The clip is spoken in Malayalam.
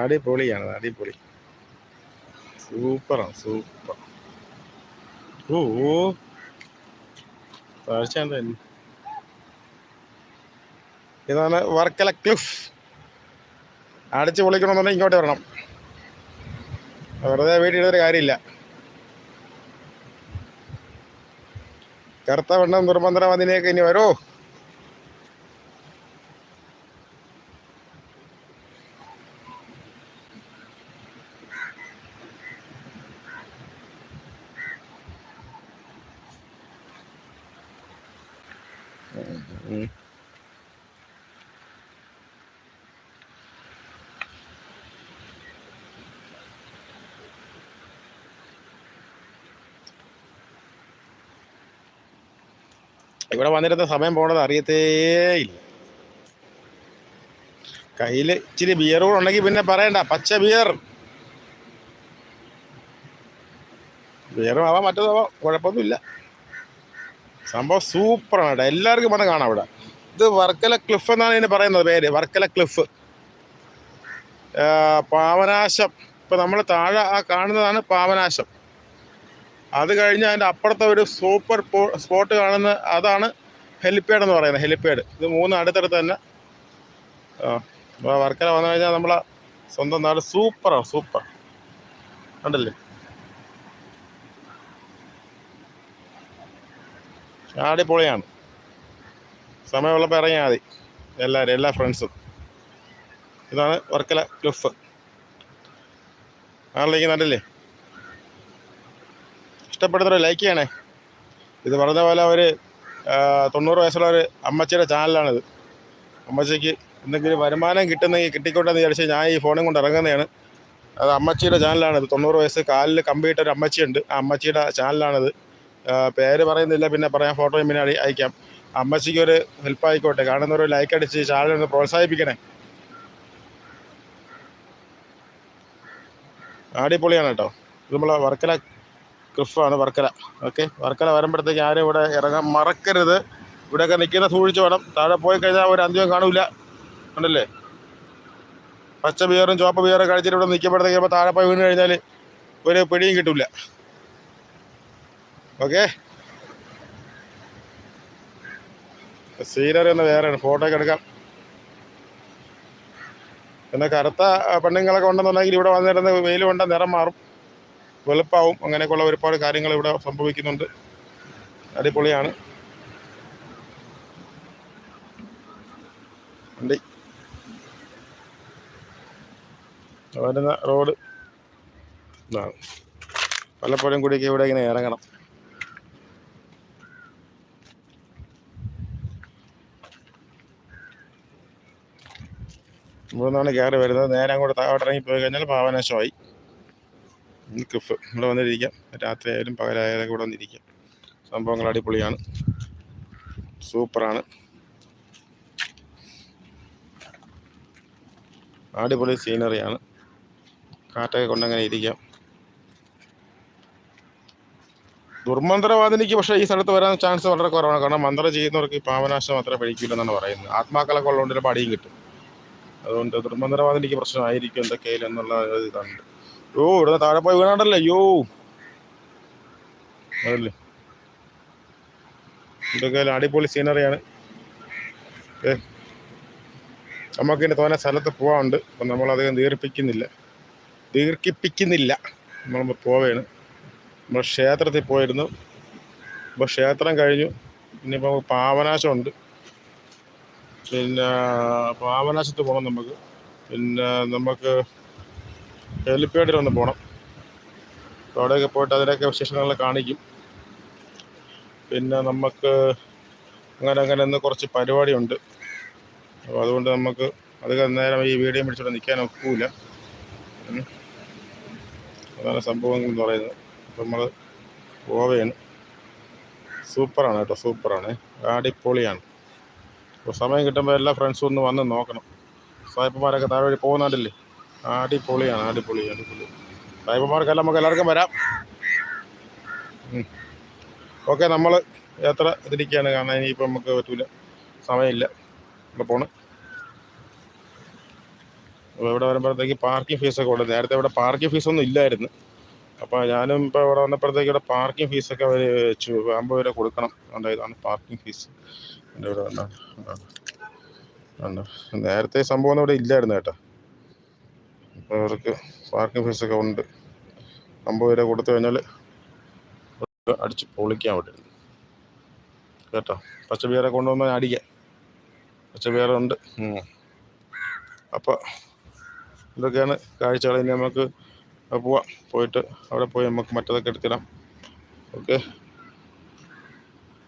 അടിപൊളിയാണ് അടിപൊളി. സൂപ്പറാണ് സൂപ്പർ. ഓ ഇതാണ് വർക്കല ക്ലിഫ്. അടിച്ച് പൊളിക്കണമെന്നുണ്ടെങ്കിൽ ഇങ്ങോട്ട് വരണം. വെറുതെ വീട്ടിൽ കാര്യമില്ല. കറുത്ത വെണ്ണം നിർബന്ധനം അതിനെയൊക്കെ ഇനി വരോ. ഇവിടെ വന്നിരുന്ന സമയം പോണത് അറിയത്തേയില്ല കയ്യിൽ ഇച്ചിരി ബിയർ കൂടെ ഉണ്ടെങ്കിൽ പിന്നെ പറയണ്ട പച്ച ബിയർ ബിയറും ആവാം മറ്റേതാവാം കുഴപ്പമൊന്നുമില്ല. സംഭവം സൂപ്പറാണ് കേട്ടോ എല്ലാവർക്കും വന്ന് കാണാം ഇവിടെ. ഇത് വർക്കല ക്ലിഫ് എന്നാണ് ഇതിന് പറയുന്നത് പേര് വർക്കല ക്ലിഫ്. പാവനാശം. ഇപ്പം നമ്മൾ താഴെ ആ കാണുന്നതാണ് പാവനാശം. അത് കഴിഞ്ഞ് അതിന്റെ അപ്പുറത്തെ ഒരു സൂപ്പർ സ്പോട്ട് കാണുന്ന അതാണ് ഹെലിപ്പാഡ് എന്ന് പറയുന്നത് ഹെലിപ്പാഡ്. ഇത് മൂന്ന് അടുത്തടുത്ത് തന്നെ. ആ വർക്കല വന്നു കഴിഞ്ഞാൽ നമ്മളെ സ്വന്തം നാട് സൂപ്പറാണ് സൂപ്പർ. കണ്ടല്ലേ? അടിപൊളിയാണ്. സമയമുള്ളപ്പോൾ ഇറങ്ങിയാൽ മതി. എല്ലാവരും എല്ലാ ഫ്രണ്ട്സും ഇതാണ് വർക്കല ക്ലിഫ് ആളിലേക്ക് നല്ലല്ലേ ഇഷ്ടപ്പെടുന്നവർ ലൈക്ക് ചെയ്യണേ. ഇത് പറഞ്ഞ പോലെ ആ, തൊണ്ണൂറ് വയസ്സുള്ള ഒരു അമ്മച്ചിയുടെ ചാനലാണിത് അമ്മച്ചിക്ക് എന്തെങ്കിലും വരുമാനം കിട്ടുന്നെങ്കിൽ കിട്ടിക്കോട്ടെന്ന് വിചാരിച്ച് ഞാൻ ഈ ഫോണും കൊണ്ട് ഇറങ്ങുന്നതാണ്. അത് അമ്മച്ചിയുടെ ചാനലാണിത് തൊണ്ണൂറ് വയസ്സ് കാലിൽ കമ്പ്യൂട്ടർ ഒരു അമ്മച്ചിയുണ്ട്. ആ അമ്മച്ചിയുടെ ചാനലാണിത് പേര് പറയുന്നില്ല പിന്നെ പറയാം ഫോട്ടോയും പിന്നെ അയക്കാം. അമ്മച്ചിക്ക് ഒരു ഹെൽപ്പ് ആയിക്കോട്ടെ. കാണുന്നവർ ലൈക്ക് അടിച്ച് ചാനൽ ഒന്ന് പ്രോത്സാഹിപ്പിക്കണേ. അടിപൊളിയാണ് കേട്ടോ. ഇത് നമ്മളെ വർക്കല ക്രിഫാണ് വർക്കല. ഓക്കെ വർക്കല വരുമ്പോഴത്തേക്ക് ആരും ഇവിടെ ഇറങ്ങാൻ മറക്കരുത്. ഇവിടെയൊക്കെ നിൽക്കുന്ന സൂക്ഷിച്ച് വേണം. താഴെ പോയി കഴിഞ്ഞാൽ ഒരു അന്ത്യം കാണൂല ഉണ്ടല്ലേ പച്ച ബിയറും ചുവപ്പ് ബിയറും കഴിച്ചിട്ട് ഇവിടെ നിൽക്കുമ്പോഴത്തേക്ക് ഇപ്പോൾ താഴെ പോയി വീണ് കഴിഞ്ഞാൽ ഒരു പിടിയും കിട്ടില്ല ഓക്കെ. സീനറി ഒന്ന് വേറെയാണ്. ഫോട്ടോ ഒക്കെ എടുക്കാം. പിന്നെ കറുത്ത പെണ്ണുങ്ങളൊക്കെ ഉണ്ടെന്നുണ്ടെങ്കിൽ ഇവിടെ വന്നിരുന്ന് വെയിൽ കൊണ്ട നിറം മാറും. വെളുപ്പാവും. അങ്ങനെയൊക്കെയുള്ള ഒരുപാട് കാര്യങ്ങൾ ഇവിടെ സംഭവിക്കുന്നുണ്ട്. അടിപൊളിയാണ്. വണ്ടി. വരുന്ന റോഡ് ഇതാണ്. പലപ്പോഴും കൂടിയൊക്കെ ഇവിടെ ഇങ്ങനെ ഇറങ്ങണം. ഇവിടെ നിന്നാണ് കയറി വരുന്നത്. നേരെ അങ്ങോട്ട് താഴോട്ട് ഇറങ്ങി പോയി കഴിഞ്ഞാൽ പാവനാശമായി കിഫ് ഇവിടെ വന്നിരിക്കാം. രാത്രി ആയാലും പകലായാലും ഇവിടെ വന്നിരിക്കാം. സംഭവങ്ങൾ അടിപൊളിയാണ്. സൂപ്പറാണ്. അടിപൊളി സീനറിയാണ്. കാറ്റൊക്കെ കൊണ്ടങ്ങനെ ഇരിക്കാം. ദുർമന്ത്രവാദിനിക്ക് പക്ഷേ ഈ സ്ഥലത്ത് വരാൻ ചാൻസ് വളരെ കുറവാണ്. കാരണം മന്ത്രം ചെയ്യുന്നവർക്ക് ഈ പാവനാശം അത്ര പിടിക്കില്ലെന്നാണ് പറയുന്നത്. ആത്മാക്കളൊക്കെ ഉള്ളതുകൊണ്ട് ചിലപ്പോൾ അടിയും കിട്ടും. അതുകൊണ്ട് ദുർമന്ത്രവാദിനിക്ക് പ്രശ്നമായിരിക്കും എന്തൊക്കെയായാലും എന്നുള്ള ഇതാണ് ഓ ഇവിടെ താഴെ പോയി വീണാണ്ടല്ലേ? അയ്യോ അതല്ലേ? ഇതൊക്കെ അടിപൊളി സീനറിയാണ് ഏ നമുക്കിന്റെ തോന്നെ സ്ഥലത്ത് പോകാനുണ്ട് അപ്പം നമ്മളധികം ദീർഘിപ്പിക്കുന്നില്ല ദീർഘിപ്പിക്കുന്നില്ല. നമ്മൾ പോവുകയാണ് നമ്മൾ ക്ഷേത്രത്തിൽ പോയിരുന്നു. ഇപ്പോൾ ക്ഷേത്രം കഴിഞ്ഞു. ഇനിയിപ്പോൾ പാവനാശമുണ്ട് പിന്നെ പാവനാശത്ത് പോകണം നമുക്ക്. പിന്നെ നമുക്ക് ഹെലിപ്പാഡിൽ ഒന്ന് പോകണം അവിടെയൊക്കെ പോയിട്ട് അതിന്റെയൊക്കെ വിശേഷങ്ങൾ കാണിക്കും. പിന്നെ നമുക്ക് അങ്ങനെ അങ്ങനെ ഇന്ന് കുറച്ച് പരിപാടിയുണ്ട്. അപ്പോൾ അതുകൊണ്ട് നമുക്ക് അധികം നേരം ഈ വീഡിയോ പിടിച്ചോണ്ട് നിൽക്കാൻ ഒക്കൂല ഉം. അതാണ് സംഭവങ്ങൾ എന്ന് പറയുന്നത്. നമ്മൾ ഗോവയാണ് സൂപ്പറാണ് കേട്ടോ സൂപ്പറാണ്. അടിപൊളിയാണ്. അപ്പോൾ സമയം കിട്ടുമ്പോൾ എല്ലാ ഫ്രണ്ട്സും ഒന്ന് വന്ന് നോക്കണം. സായിപ്പന്മാരൊക്കെ താഴെ വഴി പോകുന്നുണ്ടല്ലേ അടിപൊളിയാണ് അടിപൊളി അടിപൊളി. സായിപ്പന്മാർക്കെല്ലാം നമുക്ക് എല്ലാവർക്കും വരാം. ഓക്കെ നമ്മൾ യാത്ര ഇതിരിക്കുകയാണ് കാരണം ഇനിയിപ്പോൾ നമുക്ക് പറ്റൂല. സമയമില്ല. ഇവിടെ പോണ്. അപ്പോൾ ഇവിടെ വരുമ്പോഴത്തേക്ക് പാർക്കിംഗ് ഫീസൊക്കെ ഉണ്ട്. നേരത്തെ ഇവിടെ പാർക്കിംഗ് ഫീസൊന്നും ഇല്ലായിരുന്നു. അപ്പോൾ ഞാനും ഇപ്പോൾ ഇവിടെ വന്നപ്പോഴത്തേക്ക് ഇവിടെ പാർക്കിംഗ് ഫീസൊക്കെ അവർ വെച്ചു. അമ്പത് രൂപ കൊടുക്കണം. അതുകൊണ്ട് ഇതാണ് പാർക്കിംഗ് ഫീസ് എന്റെ ഇവിടെ ഉണ്ട് നേരത്തെ സംഭവം ഇവിടെ ഇല്ലായിരുന്നു കേട്ടോ. ഇപ്പോൾ അവർക്ക് പാർക്കിംഗ് ഫീസൊക്കെ ഉണ്ട്. അമ്പത് രൂപ കൊടുത്തു കഴിഞ്ഞാൽ അടിച്ച് പൊളിക്കാൻ പറ്റും കേട്ടോ പച്ചബിയറെ കൊണ്ടുവന്നാൽ അടിക്കാം. പച്ച ഉണ്ട് അപ്പോൾ ഇതൊക്കെയാണ് കാഴ്ചകൾ. ഇനി നമുക്ക് പോവാം. പോയിട്ട് അവിടെ പോയി നമുക്ക് മറ്റതൊക്കെ എടുത്തിടാം. ഓക്കെ.